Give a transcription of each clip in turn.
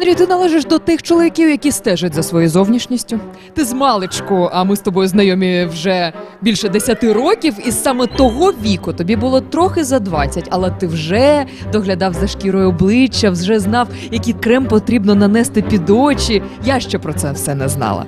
Андрій, ти належиш до тих чоловіків, які стежать за своєю зовнішністю. Ти з маличку, а ми з тобою знайомі вже більше 10 років, і саме того віку тобі було трохи за 20, але ти вже доглядав за шкірою обличчя, вже знав, який крем потрібно нанести під очі. Я ще про це все не знала.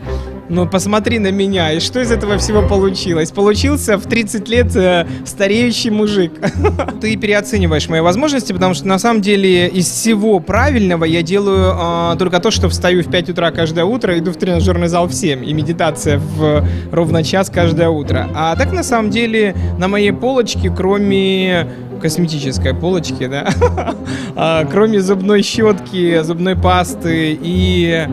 Ну, посмотри на меня, и что из этого всего получилось? Получился в 30 лет э, стареющий мужик. Ты переоцениваешь мои возможности, потому что на самом деле из всего правильного я делаю э, только то, что встаю в 5 утра каждое утро, иду в тренажерный зал в 7, и медитация в ровно час каждое утро. А так на самом деле на моей полочке, кроме косметической полочки, да, а, кроме зубной щетки, зубной пасты и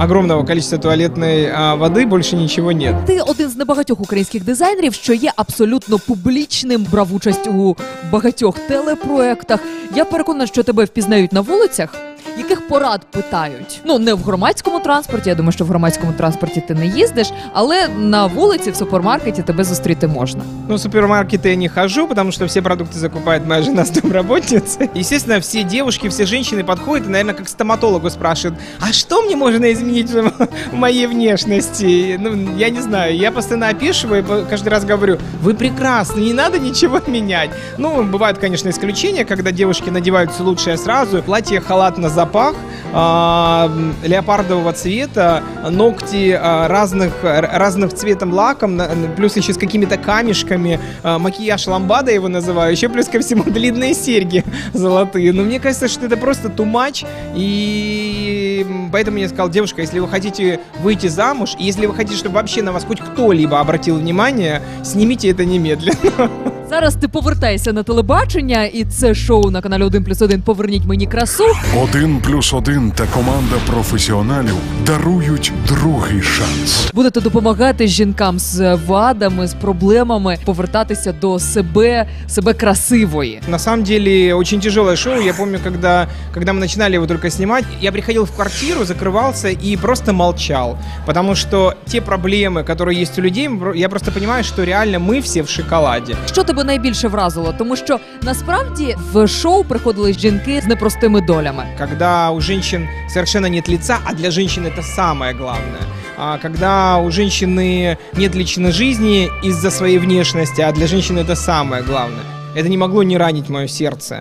огромного количества туалетной а, воды больше ничего нет. Ти один з небагатьох українських дизайнерів, що є абсолютно публічним, брав участь у багатьох телепроектах. Я переконана, що тебе впізнають на вулицях. Яких порад питають? Ну не в громадському транспорті. Я думаю, що в громадському транспорті ти не їздиш, але на вулиці в супермаркеті тебе зустріти можна. Ну, в супермаркеты я не хожу, потому что все продукты закупает моя жена с домработницы. Естественно, все девушки, все женщины подходят и, наверное, как к стоматологу спрашивают, а что мне можно изменить в в моей внешности? Ну, я не знаю, я постоянно опешиваю и по- каждый раз говорю, вы прекрасны, не надо ничего менять. Ну, бывают, конечно, исключения, когда девушки надевают все лучшее сразу, платье, халат на запах, а, леопардового цвета, ногти а, разных, разных цветом лаком, плюс еще с какими-то камешками, а, макияж ламбада его называю, еще плюс ко всему длинные серьги золотые. Но мне кажется, что это просто much, и поэтому я сказал, девушка, если вы хотите выйти замуж, и если вы хотите, чтобы вообще на вас хоть кто-либо обратил внимание, снимите это немедленно. Зараз ти повертаєшся на телебачення, і це шоу на каналі 1 плюс 1 Поверніть мені красу. Один плюс один та команда професіоналів дарують другий шанс. Будете допомагати жінкам з вадами, з проблемами повертатися до себе, себе красивої. На самом деле очень тяжелое шоу. Я помню, когда, когда мы начинали его только снимать, я приходил в квартиру, закрывался и просто молчал. Потому что те проблемы, которые есть у людей, я просто понимаю, что реально мы все в шоколаде. Що тебе найбільше вразило? Тому що насправді в шоу приходили жінки з непростими долями. Когда у женщин совершенно нет лица, а для женщин это самое главное. А когда у женщины нет личной жизни из-за своей внешности, а для женщины это самое главное. Это не могло не ранить мое сердце.